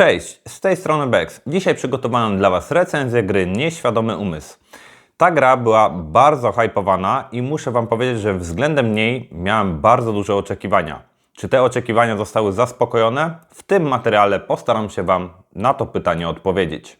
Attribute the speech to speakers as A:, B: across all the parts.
A: Cześć, z tej strony Bex. Dzisiaj przygotowałem dla Was recenzję gry Nieświadomy Umysł. Ta gra była bardzo hypowana i muszę Wam powiedzieć, że względem niej miałem bardzo duże oczekiwania. Czy te oczekiwania zostały zaspokojone? W tym materiale postaram się Wam na to pytanie odpowiedzieć.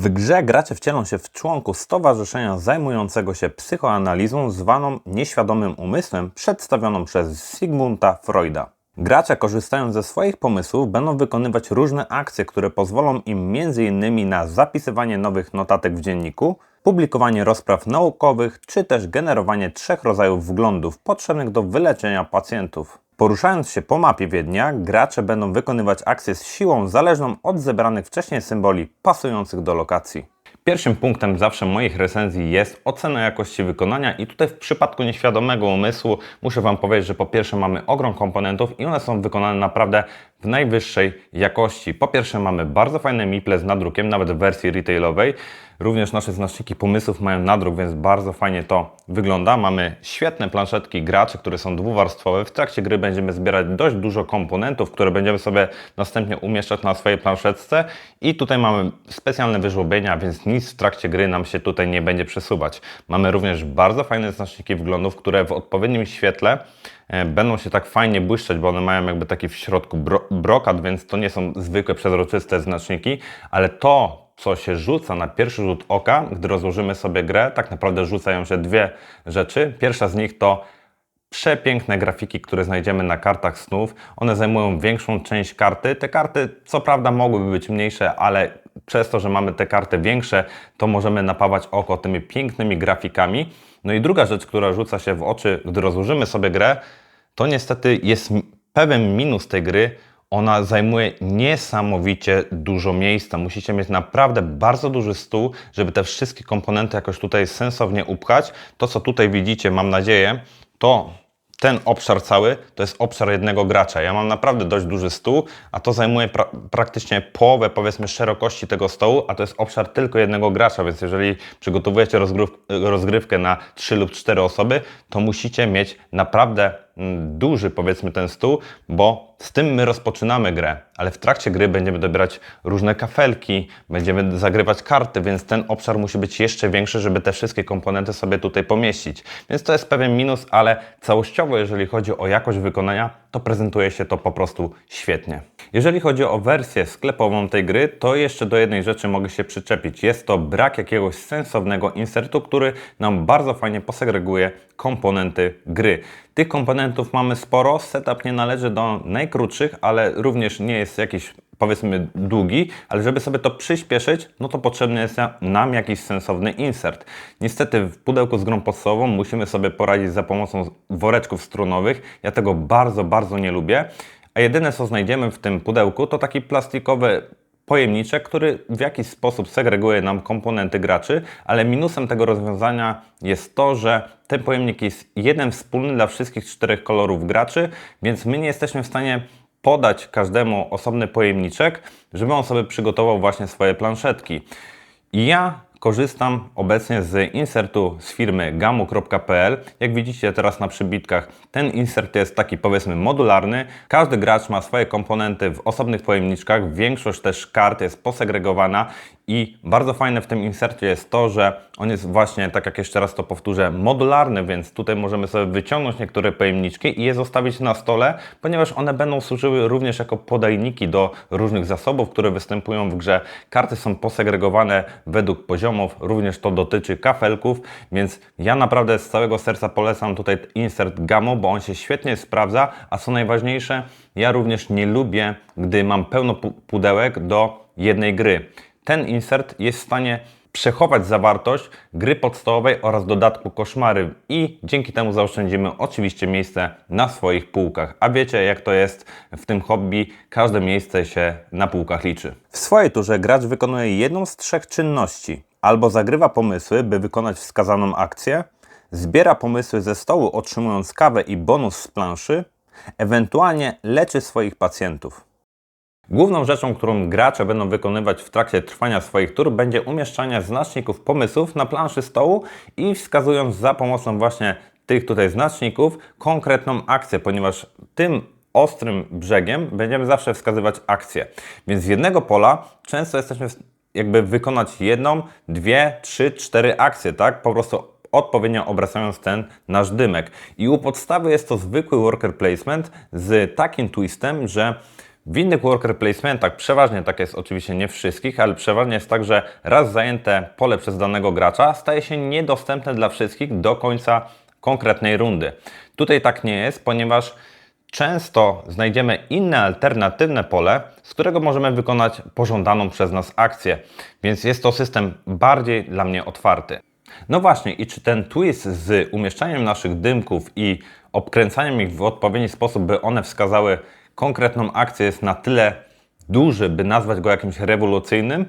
A: W grze gracze wcielą się w członków stowarzyszenia zajmującego się psychoanalizą zwaną nieświadomym umysłem, przedstawioną przez Sigmunda Freuda. Gracze korzystając ze swoich pomysłów będą wykonywać różne akcje, które pozwolą im m.in. na zapisywanie nowych notatek w dzienniku, publikowanie rozpraw naukowych, czy też generowanie trzech rodzajów wglądów potrzebnych do wyleczenia pacjentów. Poruszając się po mapie Wiednia, gracze będą wykonywać akcje z siłą zależną od zebranych wcześniej symboli pasujących do lokacji. Pierwszym punktem zawsze moich recenzji jest ocena jakości wykonania i tutaj w przypadku nieświadomego umysłu muszę Wam powiedzieć, że po pierwsze mamy ogrom komponentów i one są wykonane naprawdę w najwyższej jakości. Po pierwsze mamy bardzo fajne miple z nadrukiem, nawet w wersji retailowej. Również nasze znaczniki pomysłów mają nadruk, więc bardzo fajnie to wygląda. Mamy świetne planszetki graczy, które są dwuwarstwowe. W trakcie gry będziemy zbierać dość dużo komponentów, które będziemy sobie następnie umieszczać na swojej planszetce. I tutaj mamy specjalne wyżłobienia, więc nic w trakcie gry nam się tutaj nie będzie przesuwać. Mamy również bardzo fajne znaczniki wglądów, które w odpowiednim świetle e, będą się tak fajnie błyszczeć, bo one mają jakby taki w środku brokat, więc to nie są zwykłe przezroczyste znaczniki, ale to, co się rzuca na pierwszy rzut oka, gdy rozłożymy sobie grę, tak naprawdę rzucają się dwie rzeczy. Pierwsza z nich to przepiękne grafiki, które znajdziemy na kartach snów. One zajmują większą część karty. Te karty, co prawda, mogłyby być mniejsze, ale przez to, że mamy te karty większe, to możemy napawać oko tymi pięknymi grafikami. No i druga rzecz, która rzuca się w oczy, gdy rozłożymy sobie grę, to niestety jest pewien minus tej gry, ona zajmuje niesamowicie dużo miejsca. Musicie mieć naprawdę bardzo duży stół, żeby te wszystkie komponenty jakoś tutaj sensownie upchać. To, co tutaj widzicie, mam nadzieję, to ten obszar cały to jest obszar jednego gracza. Ja mam naprawdę dość duży stół, a to zajmuje pra praktycznie połowę, powiedzmy, szerokości tego stołu, a to jest obszar tylko jednego gracza, więc jeżeli przygotowujecie rozgrywkę na 3 lub 4 osoby, to musicie mieć naprawdę mm, duży, powiedzmy, ten stół, bo z tym my rozpoczynamy grę, ale w trakcie gry będziemy dobierać różne kafelki, będziemy zagrywać karty, więc ten obszar musi być jeszcze większy, żeby te wszystkie komponenty sobie tutaj pomieścić. Więc to jest pewien minus, ale całościowo, jeżeli chodzi o jakość wykonania, to prezentuje się to po prostu świetnie. Jeżeli chodzi o wersję sklepową tej gry, to jeszcze do jednej rzeczy mogę się przyczepić. Jest to brak jakiegoś sensownego insertu, który nam bardzo fajnie posegreguje komponenty gry. Tych komponentów mamy sporo, setup nie należy do najkrótszych, ale również nie jest jakiś powiedzmy długi, ale żeby sobie to przyspieszyć, no to potrzebny jest nam jakiś sensowny insert. Niestety w pudełku z grą podstawową musimy sobie poradzić za pomocą woreczków strunowych. Ja tego bardzo, bardzo nie lubię. A jedyne co znajdziemy w tym pudełku to taki plastikowy pojemniczek, który w jakiś sposób segreguje nam komponenty graczy, ale minusem tego rozwiązania jest to, że ten pojemnik jest jeden wspólny dla wszystkich czterech kolorów graczy, więc my nie jesteśmy w stanie podać każdemu osobny pojemniczek, żeby on sobie przygotował właśnie swoje planszetki. I ja korzystam obecnie z insertu z firmy gamu.pl. Jak widzicie teraz na przybitkach, ten insert jest taki powiedzmy modularny. Każdy gracz ma swoje komponenty w osobnych pojemniczkach, większość też kart jest posegregowana i bardzo fajne w tym insercie jest to, że on jest właśnie, tak jak jeszcze raz to powtórzę, modularny, więc tutaj możemy sobie wyciągnąć niektóre pojemniczki i je zostawić na stole, ponieważ one będą służyły również jako podajniki do różnych zasobów, które występują w grze. Karty są posegregowane według poziomów, również to dotyczy kafelków, więc ja naprawdę z całego serca polecam tutaj insert Gamo, bo on się świetnie sprawdza, a co najważniejsze, ja również nie lubię, gdy mam pełno pudełek do jednej gry ten insert jest w stanie przechować zawartość gry podstawowej oraz dodatku koszmary i dzięki temu zaoszczędzimy oczywiście miejsce na swoich półkach. A wiecie jak to jest w tym hobby, każde miejsce się na półkach liczy. W swojej turze gracz wykonuje jedną z trzech czynności. Albo zagrywa pomysły, by wykonać wskazaną akcję, zbiera pomysły ze stołu otrzymując kawę i bonus z planszy, ewentualnie leczy swoich pacjentów. Główną rzeczą, którą gracze będą wykonywać w trakcie trwania swoich tur, będzie umieszczanie znaczników pomysłów na planszy stołu i wskazując za pomocą właśnie tych tutaj znaczników konkretną akcję, ponieważ tym ostrym brzegiem będziemy zawsze wskazywać akcję. Więc z jednego pola często jesteśmy jakby wykonać jedną, dwie, trzy, cztery akcje, tak? Po prostu odpowiednio obracając ten nasz dymek. I u podstawy jest to zwykły worker placement z takim twistem, że w innych worker placementach, przeważnie tak jest oczywiście nie wszystkich, ale przeważnie jest tak, że raz zajęte pole przez danego gracza staje się niedostępne dla wszystkich do końca konkretnej rundy. Tutaj tak nie jest, ponieważ często znajdziemy inne alternatywne pole, z którego możemy wykonać pożądaną przez nas akcję, więc jest to system bardziej dla mnie otwarty. No właśnie, i czy ten twist z umieszczaniem naszych dymków i obkręcaniem ich w odpowiedni sposób, by one wskazały konkretną akcję, jest na tyle duży, by nazwać go jakimś rewolucyjnym?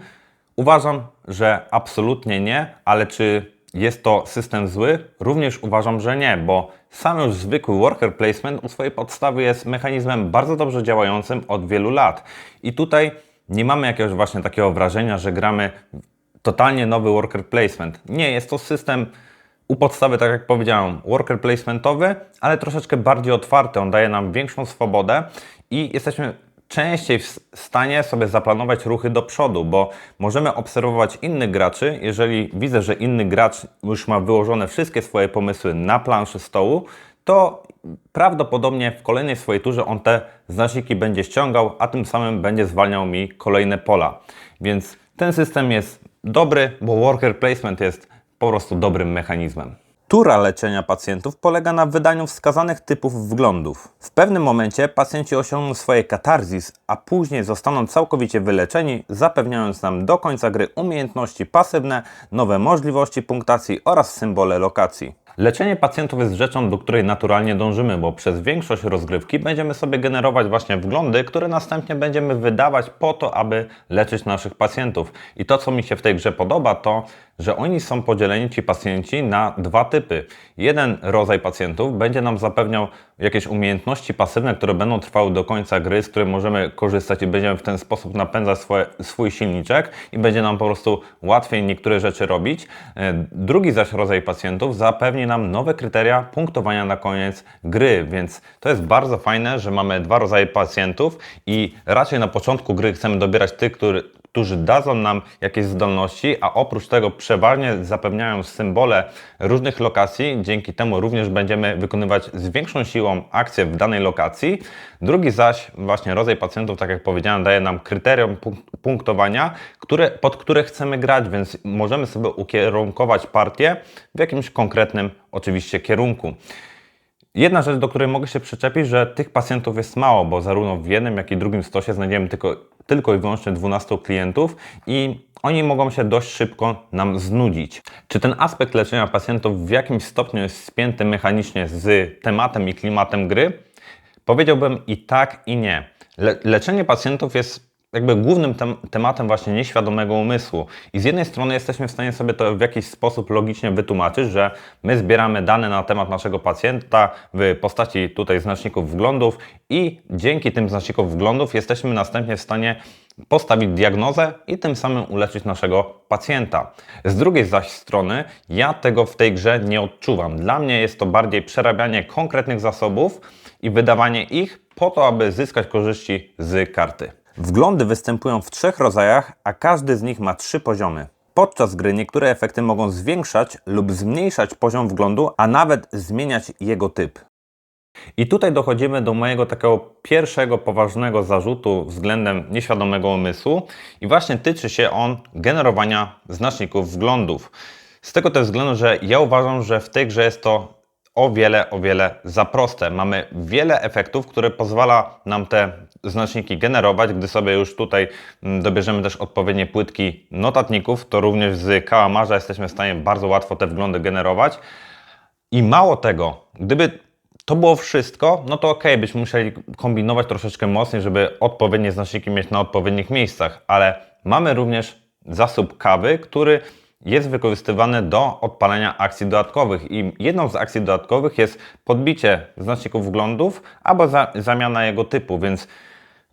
A: Uważam, że absolutnie nie, ale czy jest to system zły? Również uważam, że nie, bo sam już zwykły worker placement u swojej podstawy jest mechanizmem bardzo dobrze działającym od wielu lat. I tutaj nie mamy jakiegoś właśnie takiego wrażenia, że gramy totalnie nowy worker placement. Nie, jest to system u podstawy, tak jak powiedziałem, worker placementowy, ale troszeczkę bardziej otwarty. On daje nam większą swobodę i jesteśmy częściej w stanie sobie zaplanować ruchy do przodu, bo możemy obserwować innych graczy. Jeżeli widzę, że inny gracz już ma wyłożone wszystkie swoje pomysły na planszy stołu, to prawdopodobnie w kolejnej swojej turze on te znaczniki będzie ściągał, a tym samym będzie zwalniał mi kolejne pola. Więc ten system jest dobry, bo worker placement jest po prostu dobrym mechanizmem. Tura leczenia pacjentów polega na wydaniu wskazanych typów wglądów. W pewnym momencie pacjenci osiągną swoje katarzis, a później zostaną całkowicie wyleczeni, zapewniając nam do końca gry umiejętności pasywne, nowe możliwości punktacji oraz symbole lokacji. Leczenie pacjentów jest rzeczą, do której naturalnie dążymy, bo przez większość rozgrywki będziemy sobie generować właśnie wglądy, które następnie będziemy wydawać po to, aby leczyć naszych pacjentów. I to, co mi się w tej grze podoba, to, że oni są podzieleni, ci pacjenci, na dwa typy. Jeden rodzaj pacjentów będzie nam zapewniał jakieś umiejętności pasywne, które będą trwały do końca gry, z których możemy korzystać i będziemy w ten sposób napędzać swoje, swój silniczek i będzie nam po prostu łatwiej niektóre rzeczy robić. E, Drugi zaś rodzaj pacjentów zapewni nam nowe kryteria punktowania na koniec gry, więc to jest bardzo fajne, że mamy dwa rodzaje pacjentów i raczej na początku gry chcemy dobierać tych, którzy dadzą nam jakieś zdolności, a oprócz tego przeważnie zapewniają symbole różnych lokacji. Dzięki temu również będziemy wykonywać z większą siłą akcje w danej lokacji. Drugi zaś właśnie rodzaj pacjentów, tak jak powiedziałem, daje nam kryterium punk- punktowania, które, pod które chcemy grać, więc możemy sobie ukierunkować partię w jakimś konkretnym oczywiście kierunku. Jedna rzecz, do której mogę się przyczepić, że tych pacjentów jest mało, bo zarówno w jednym, jak i drugim stosie znajdziemy tylko, tylko i wyłącznie 12 klientów i oni mogą się dość szybko nam znudzić. Czy ten aspekt leczenia pacjentów w jakimś stopniu jest spięty mechanicznie z tematem i klimatem gry? Powiedziałbym i tak, i nie. Le leczenie pacjentów jest jakby głównym tem tematem właśnie nieświadomego umysłu. I z jednej strony jesteśmy w stanie sobie to w jakiś sposób logicznie wytłumaczyć, że my zbieramy dane na temat naszego pacjenta w postaci tutaj znaczników wglądów i dzięki tym znacznikom wglądów jesteśmy następnie w stanie postawić diagnozę i tym samym uleczyć naszego pacjenta. Z drugiej zaś strony ja tego w tej grze nie odczuwam. Dla mnie jest to bardziej przerabianie konkretnych zasobów i wydawanie ich po to, aby zyskać korzyści z karty. Wglądy występują w trzech rodzajach, a każdy z nich ma trzy poziomy. Podczas gry niektóre efekty mogą zwiększać lub zmniejszać poziom wglądu, a nawet zmieniać jego typ. I tutaj dochodzimy do mojego takiego pierwszego poważnego zarzutu względem nieświadomego umysłu i właśnie tyczy się on generowania znaczników wglądów. Z tego też względu, że ja uważam, że w tej grze jest to o wiele, o wiele za proste. Mamy wiele efektów, które pozwala nam te znaczniki generować. Gdy sobie już tutaj mm, dobierzemy też odpowiednie płytki notatników, to również z kałamarza jesteśmy w stanie bardzo łatwo te wglądy generować. I mało tego, gdyby to było wszystko, no to ok, byśmy musieli kombinować troszeczkę mocniej, żeby odpowiednie znaczniki mieć na odpowiednich miejscach, ale mamy również zasób kawy, który jest wykorzystywany do odpalenia akcji dodatkowych i jedną z akcji dodatkowych jest podbicie znaczników wglądów albo za, zamiana jego typu, więc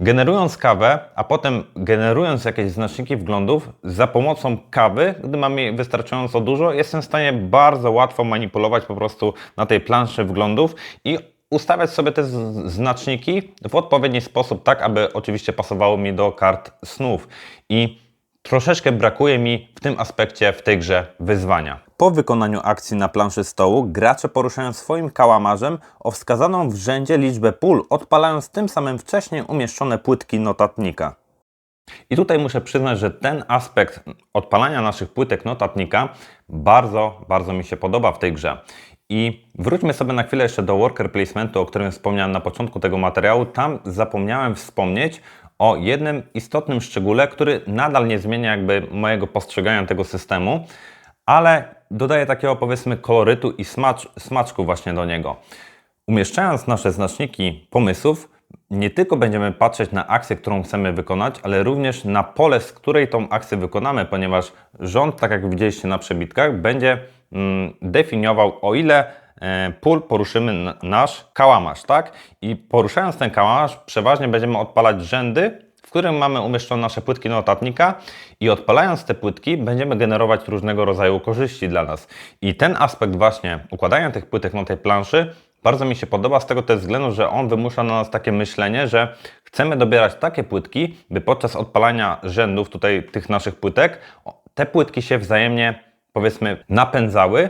A: Generując kawę, a potem generując jakieś znaczniki wglądów, za pomocą kawy, gdy mamy jej wystarczająco dużo, jestem w stanie bardzo łatwo manipulować po prostu na tej planszy wglądów i ustawiać sobie te znaczniki w odpowiedni sposób, tak aby oczywiście pasowało mi do kart snów. I troszeczkę brakuje mi w tym aspekcie w tej grze wyzwania. Po wykonaniu akcji na planszy stołu, gracze poruszają swoim kałamarzem o wskazaną w rzędzie liczbę pól, odpalając tym samym wcześniej umieszczone płytki notatnika. I tutaj muszę przyznać, że ten aspekt odpalania naszych płytek notatnika bardzo, bardzo mi się podoba w tej grze. I wróćmy sobie na chwilę jeszcze do worker placementu, o którym wspomniałem na początku tego materiału. Tam zapomniałem wspomnieć o jednym istotnym szczególe, który nadal nie zmienia jakby mojego postrzegania tego systemu, ale dodaje takiego powiedzmy kolorytu i smacz, smaczku właśnie do niego. Umieszczając nasze znaczniki pomysłów, nie tylko będziemy patrzeć na akcję, którą chcemy wykonać, ale również na pole, z której tą akcję wykonamy, ponieważ rząd, tak jak widzieliście na przebitkach, będzie mm, definiował, o ile e, pól poruszymy nasz kałamarz, tak? I poruszając ten kałamarz, przeważnie będziemy odpalać rzędy, w którym mamy umieszczone nasze płytki notatnika i odpalając te płytki będziemy generować różnego rodzaju korzyści dla nas. I ten aspekt właśnie układania tych płytek na tej planszy bardzo mi się podoba z tego też względu, że on wymusza na nas takie myślenie, że chcemy dobierać takie płytki, by podczas odpalania rzędów tutaj tych naszych płytek, te płytki się wzajemnie powiedzmy napędzały,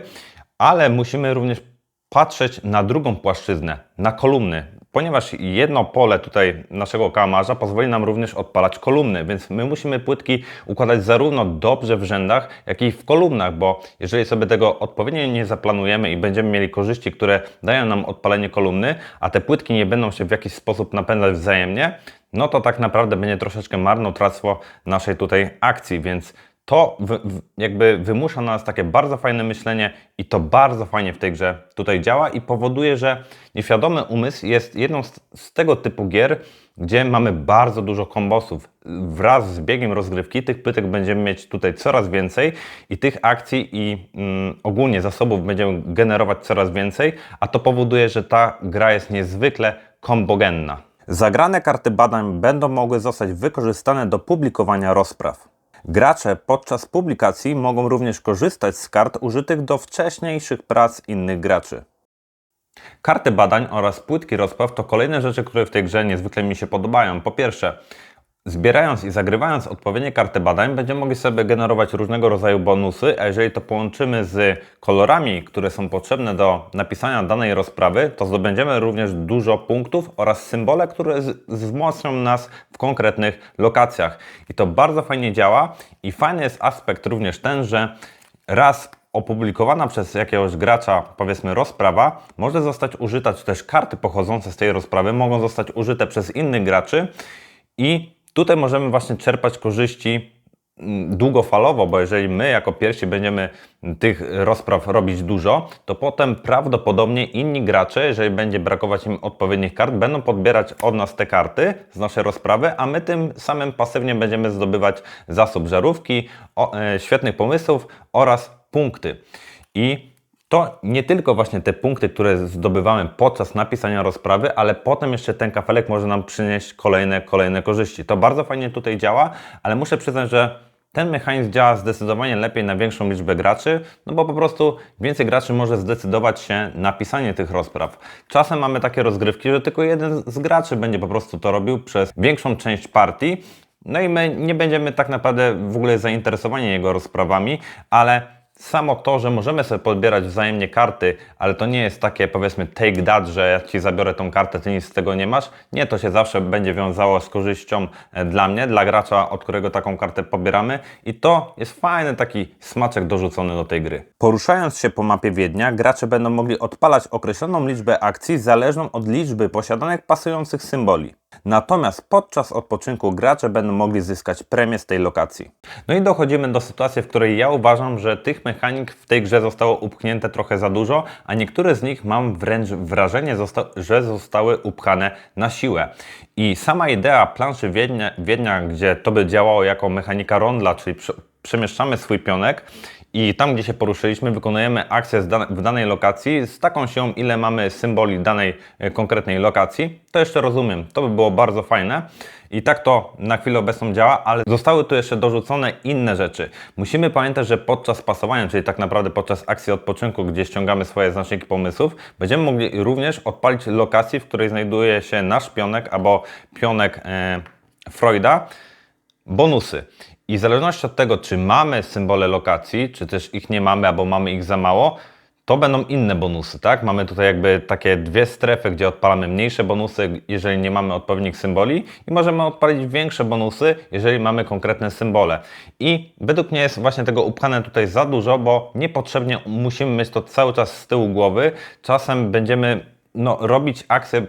A: ale musimy również patrzeć na drugą płaszczyznę, na kolumny, ponieważ jedno pole tutaj naszego kałamarza pozwoli nam również odpalać kolumny, więc my musimy płytki układać zarówno dobrze w rzędach, jak i w kolumnach, bo jeżeli sobie tego odpowiednio nie zaplanujemy i będziemy mieli korzyści, które dają nam odpalenie kolumny, a te płytki nie będą się w jakiś sposób napędzać wzajemnie, no to tak naprawdę będzie troszeczkę marnotrawstwo naszej tutaj akcji, więc to jakby wymusza na nas takie bardzo fajne myślenie i to bardzo fajnie w tej grze tutaj działa i powoduje, że nieświadomy umysł jest jedną z, z tego typu gier, gdzie mamy bardzo dużo kombosów. Wraz z biegiem rozgrywki tych pytek będziemy mieć tutaj coraz więcej i tych akcji i mm, ogólnie zasobów będziemy generować coraz więcej, a to powoduje, że ta gra jest niezwykle kombogenna. Zagrane karty badań będą mogły zostać wykorzystane do publikowania rozpraw. Gracze podczas publikacji mogą również korzystać z kart użytych do wcześniejszych prac innych graczy. Karty badań oraz płytki rozpraw to kolejne rzeczy, które w tej grze niezwykle mi się podobają. Po pierwsze, zbierając i zagrywając odpowiednie karty badań, będziemy mogli sobie generować różnego rodzaju bonusy, a jeżeli to połączymy z kolorami, które są potrzebne do napisania danej rozprawy, to zdobędziemy również dużo punktów oraz symbole, które wzmocnią nas w konkretnych lokacjach. I to bardzo fajnie działa i fajny jest aspekt również ten, że raz opublikowana przez jakiegoś gracza, powiedzmy, rozprawa, może zostać użyta, czy też karty pochodzące z tej rozprawy mogą zostać użyte przez innych graczy i tutaj możemy właśnie czerpać korzyści mm, długofalowo, bo jeżeli my jako pierwsi będziemy tych rozpraw robić dużo, to potem prawdopodobnie inni gracze, jeżeli będzie brakować im odpowiednich kart, będą podbierać od nas te karty z naszej rozprawy, a my tym samym pasywnie będziemy zdobywać zasób żarówki, e, świetnych pomysłów oraz punkty. I to nie tylko właśnie te punkty, które zdobywamy podczas napisania rozprawy, ale potem jeszcze ten kafelek może nam przynieść kolejne, kolejne korzyści. To bardzo fajnie tutaj działa, ale muszę przyznać, że ten mechanizm działa zdecydowanie lepiej na większą liczbę graczy, no bo po prostu więcej graczy może zdecydować się na pisanie tych rozpraw. Czasem mamy takie rozgrywki, że tylko jeden z graczy będzie po prostu to robił przez większą część partii, no i my nie będziemy tak naprawdę w ogóle zainteresowani jego rozprawami, ale samo to, że możemy sobie podbierać wzajemnie karty, ale to nie jest takie powiedzmy take that, że ja Ci zabiorę tą kartę, Ty nic z tego nie masz. Nie, to się zawsze będzie wiązało z korzyścią e, dla mnie, dla gracza, od którego taką kartę pobieramy i to jest fajny taki smaczek dorzucony do tej gry. Poruszając się po mapie Wiednia, gracze będą mogli odpalać określoną liczbę akcji zależną od liczby posiadanych pasujących symboli. Natomiast podczas odpoczynku gracze będą mogli zyskać premię z tej lokacji. No i dochodzimy do sytuacji, w której ja uważam, że tych mechanik w tej grze zostało upchnięte trochę za dużo, a niektóre z nich mam wręcz wrażenie, że zostały upchane na siłę. I sama idea planszy Wiednia, Wiednia gdzie to by działało jako mechanika rondla, czyli przemieszczamy swój pionek i tam, gdzie się poruszyliśmy, wykonujemy akcję w danej lokacji z taką siłą, ile mamy symboli danej e, konkretnej lokacji, to jeszcze rozumiem. To by było bardzo fajne. I tak to na chwilę obecną działa, ale zostały tu jeszcze dorzucone inne rzeczy. Musimy pamiętać, że podczas pasowania, czyli tak naprawdę podczas akcji odpoczynku, gdzie ściągamy swoje znaczniki pomysłów, będziemy mogli również odpalić lokacji, w której znajduje się nasz pionek albo pionek e, Freuda, bonusy. I w zależności od tego, czy mamy symbole lokacji, czy też ich nie mamy, albo mamy ich za mało, to będą inne bonusy, tak? Mamy tutaj jakby takie dwie strefy, gdzie odpalamy mniejsze bonusy, jeżeli nie mamy odpowiednich symboli i możemy odpalić większe bonusy, jeżeli mamy konkretne symbole. I według mnie jest właśnie tego upchane tutaj za dużo, bo niepotrzebnie musimy mieć to cały czas z tyłu głowy. Czasem będziemy no, robić akcje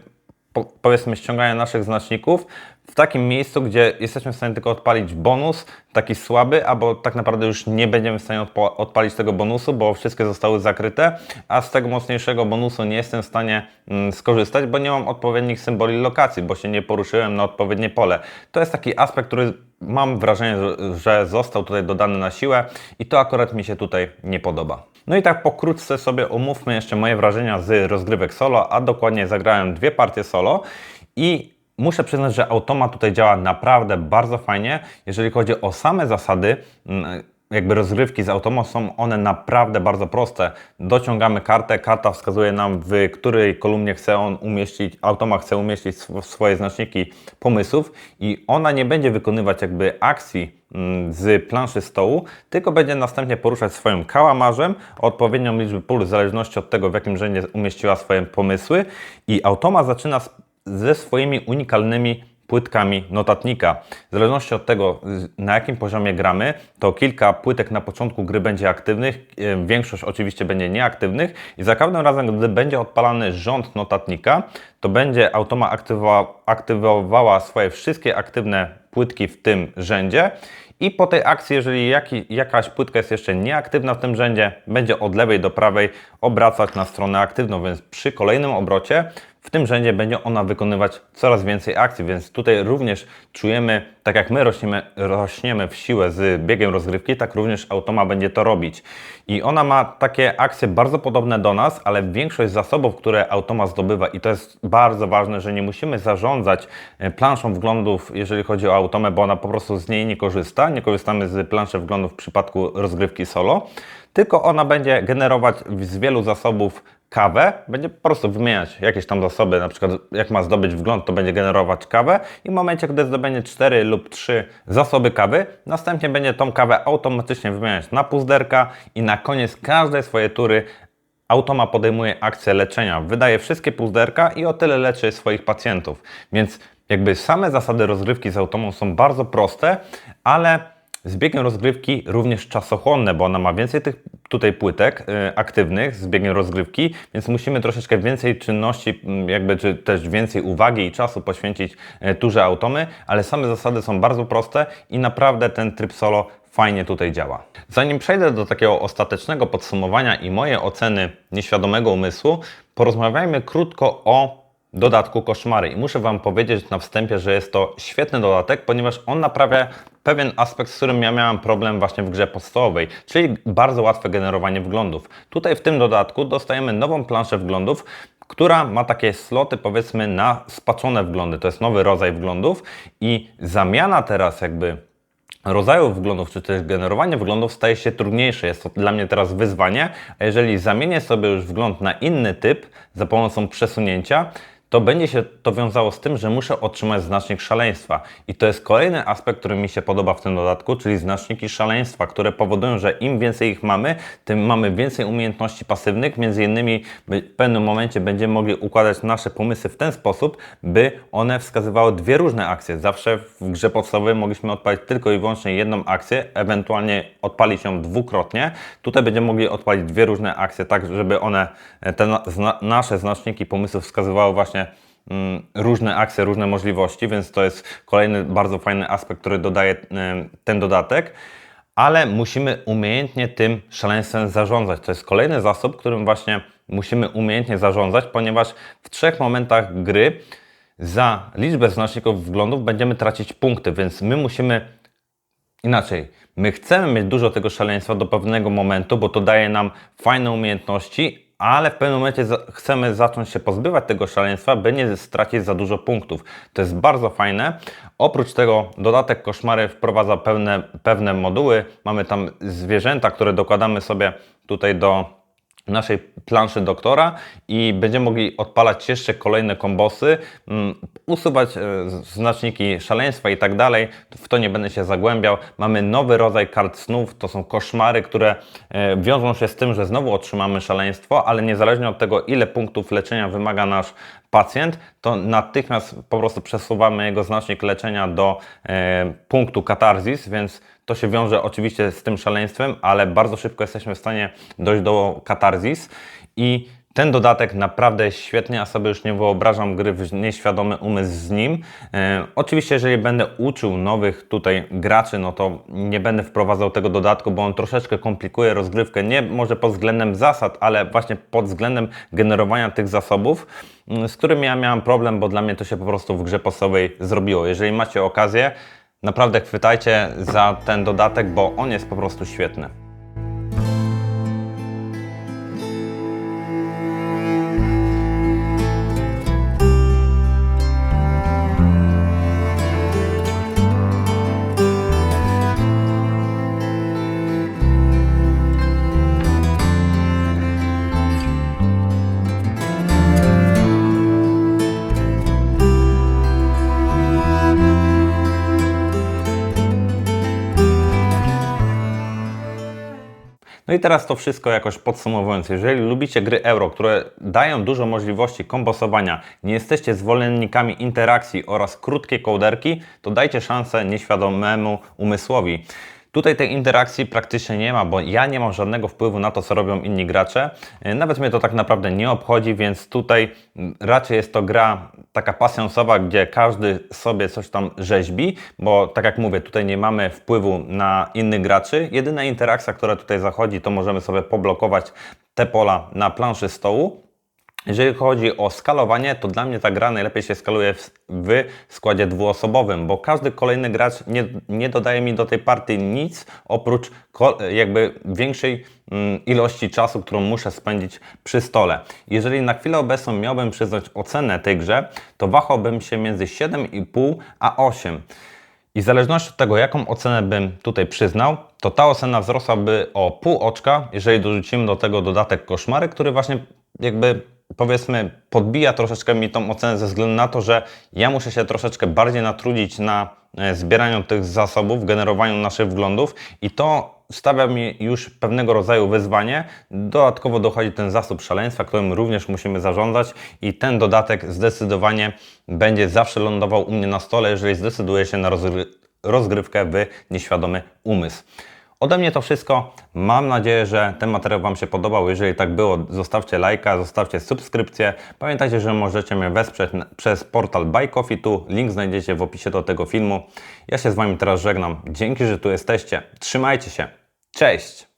A: po, powiedzmy ściągania naszych znaczników w takim miejscu, gdzie jesteśmy w stanie tylko odpalić bonus, taki słaby, albo tak naprawdę już nie będziemy w stanie odpalić tego bonusu, bo wszystkie zostały zakryte, a z tego mocniejszego bonusu nie jestem w stanie mm, skorzystać, bo nie mam odpowiednich symboli lokacji, bo się nie poruszyłem na odpowiednie pole. To jest taki aspekt, który mam wrażenie, że został tutaj dodany na siłę i to akurat mi się tutaj nie podoba. No i tak pokrótce sobie omówmy jeszcze moje wrażenia z rozgrywek solo, a dokładnie zagrałem dwie partie solo i muszę przyznać, że automat tutaj działa naprawdę bardzo fajnie. Jeżeli chodzi o same zasady, mm, jakby rozgrywki z automat są one naprawdę bardzo proste. Dociągamy kartę, karta wskazuje nam w której kolumnie chce on umieścić, automat chce umieścić swoje znaczniki pomysłów i ona nie będzie wykonywać jakby akcji mm, z planszy stołu, tylko będzie następnie poruszać swoim kałamarzem odpowiednią liczbę pól w zależności od tego w jakim rzędzie umieściła swoje pomysły i automat zaczyna ze swoimi unikalnymi płytkami notatnika. W zależności od tego, na jakim poziomie gramy, to kilka płytek na początku gry będzie aktywnych, większość oczywiście będzie nieaktywnych i za każdym razem, gdy będzie odpalany rząd notatnika, to będzie automa aktywowała, aktywowała swoje wszystkie aktywne płytki w tym rzędzie i po tej akcji, jeżeli jaki, jakaś płytka jest jeszcze nieaktywna w tym rzędzie, będzie od lewej do prawej obracać na stronę aktywną, więc przy kolejnym obrocie w tym rzędzie będzie ona wykonywać coraz więcej akcji, więc tutaj również czujemy, tak jak my rośniemy, rośniemy w siłę z biegiem rozgrywki, tak również automa będzie to robić. I ona ma takie akcje bardzo podobne do nas, ale większość zasobów, które automa zdobywa i to jest bardzo ważne, że nie musimy zarządzać e, planszą wglądów, jeżeli chodzi o automę, bo ona po prostu z niej nie korzysta. Nie korzystamy z planszy wglądów w przypadku rozgrywki solo, tylko ona będzie generować z wielu zasobów kawę, będzie po prostu wymieniać jakieś tam zasoby, na przykład jak ma zdobyć wgląd, to będzie generować kawę i w momencie, gdy zdobędzie 4 lub 3 zasoby kawy, następnie będzie tą kawę automatycznie wymieniać na puzderka i na koniec każdej swojej tury Automa podejmuje akcję leczenia, wydaje wszystkie puzderka i o tyle leczy swoich pacjentów. Więc jakby same zasady rozrywki z automą są bardzo proste, ale z biegiem rozgrywki również czasochłonne, bo ona ma więcej tych tutaj płytek y, aktywnych z biegiem rozgrywki, więc musimy troszeczkę więcej czynności, mm, jakby czy też więcej uwagi i czasu poświęcić y, turze automy, ale same zasady są bardzo proste i naprawdę ten tryb solo fajnie tutaj działa. Zanim przejdę do takiego ostatecznego podsumowania i moje oceny nieświadomego umysłu, porozmawiajmy krótko o dodatku Koszmary. I muszę Wam powiedzieć na wstępie, że jest to świetny dodatek, ponieważ on naprawia pewien aspekt, z którym ja miałem problem właśnie w grze podstawowej, czyli bardzo łatwe generowanie wglądów. Tutaj w tym dodatku dostajemy nową planszę wglądów, która ma takie sloty powiedzmy na spaczone wglądy. To jest nowy rodzaj wglądów i zamiana teraz jakby rodzaju wglądów, czy też generowanie wglądów staje się trudniejsze. Jest to dla mnie teraz wyzwanie, a jeżeli zamienię sobie już wgląd na inny typ za pomocą przesunięcia, to będzie się to wiązało z tym, że muszę otrzymać znacznik szaleństwa. I to jest kolejny aspekt, który mi się podoba w tym dodatku, czyli znaczniki szaleństwa, które powodują, że im więcej ich mamy, tym mamy więcej umiejętności pasywnych. Między innymi w pewnym momencie będziemy mogli układać nasze pomysły w ten sposób, by one wskazywały dwie różne akcje. Zawsze w grze podstawowej mogliśmy odpalić tylko i wyłącznie jedną akcję, ewentualnie odpalić ją dwukrotnie. Tutaj będziemy mogli odpalić dwie różne akcje, tak żeby one, te nasze znaczniki pomysłów wskazywały właśnie Mm, różne akcje, różne możliwości, więc to jest kolejny bardzo fajny aspekt, który dodaje ten dodatek. Ale musimy umiejętnie tym szaleństwem zarządzać. To jest kolejny zasób, którym właśnie musimy umiejętnie zarządzać, ponieważ w trzech momentach gry za liczbę znaczników wglądów będziemy tracić punkty, więc my musimy Inaczej, my chcemy mieć dużo tego szaleństwa do pewnego momentu, bo to daje nam fajne umiejętności, ale w pewnym momencie chcemy zacząć się pozbywać tego szaleństwa, by nie stracić za dużo punktów. To jest bardzo fajne. Oprócz tego dodatek koszmary wprowadza pewne, pewne moduły. Mamy tam zwierzęta, które dokładamy sobie tutaj do naszej planszy doktora i będziemy mogli odpalać jeszcze kolejne kombosy, mm, usuwać e, znaczniki szaleństwa i tak dalej. W to nie będę się zagłębiał. Mamy nowy rodzaj kart snów, to są koszmary, które e, wiążą się z tym, że znowu otrzymamy szaleństwo, ale niezależnie od tego, ile punktów leczenia wymaga nasz pacjent, to natychmiast po prostu przesuwamy jego znacznik leczenia do e, punktu katarzis, więc to się wiąże oczywiście z tym szaleństwem, ale bardzo szybko jesteśmy w stanie dojść do katarzis i ten dodatek naprawdę jest świetny, ja sobie już nie wyobrażam gry w nieświadomy umysł z nim. E, oczywiście, jeżeli będę uczył nowych tutaj graczy, no to nie będę wprowadzał tego dodatku, bo on troszeczkę komplikuje rozgrywkę, nie może pod względem zasad, ale właśnie pod względem generowania tych zasobów, m, z którymi ja miałem problem, bo dla mnie to się po prostu w grze podstawowej zrobiło. Jeżeli macie okazję, naprawdę chwytajcie za ten dodatek, bo on jest po prostu świetny. I teraz to wszystko jakoś podsumowując, jeżeli lubicie gry euro, które dają dużo możliwości kombosowania, nie jesteście zwolennikami interakcji oraz krótkie kołderki, to dajcie szansę nieświadomemu umysłowi. Tutaj tej interakcji praktycznie nie ma, bo ja nie mam żadnego wpływu na to, co robią inni gracze. E, Nawet mnie to tak naprawdę nie obchodzi, więc tutaj raczej jest to gra taka pasjansowa, gdzie każdy sobie coś tam rzeźbi, bo tak jak mówię, tutaj nie mamy wpływu na innych graczy. Jedyna interakcja, która tutaj zachodzi, to możemy sobie poblokować te pola na planszy stołu. Jeżeli chodzi o skalowanie, to dla mnie ta gra najlepiej się skaluje w, w składzie dwuosobowym, bo każdy kolejny gracz nie, nie dodaje mi do tej partii nic oprócz jakby większej mm, ilości czasu, którą muszę spędzić przy stole. Jeżeli na chwilę obecną miałbym przyznać ocenę tej grze, to wahałbym się między 7,5 a 8. I w zależności od tego, jaką ocenę bym tutaj przyznał, to ta ocena wzrosłaby o pół oczka, jeżeli dorzucimy do tego dodatek koszmary, który właśnie jakby powiedzmy podbija troszeczkę mi tą ocenę ze względu na to, że ja muszę się troszeczkę bardziej natrudzić na e, zbieraniu tych zasobów, generowaniu naszych wglądów i to stawia mi już pewnego rodzaju wyzwanie. Dodatkowo dochodzi ten zasób szaleństwa, którym również musimy zarządzać i ten dodatek zdecydowanie będzie zawsze lądował u mnie na stole, jeżeli zdecyduję się na rozgry- rozgrywkę w nieświadomy umysł. Ode mnie to wszystko. Mam nadzieję, że ten materiał Wam się podobał. Jeżeli tak było, zostawcie lajka, zostawcie subskrypcję. Pamiętajcie, że możecie mnie wesprzeć przez portal Buy Coffee. Tu link znajdziecie w opisie do tego filmu. Ja się z Wami teraz żegnam. Dzięki, że tu jesteście. Trzymajcie się. Cześć!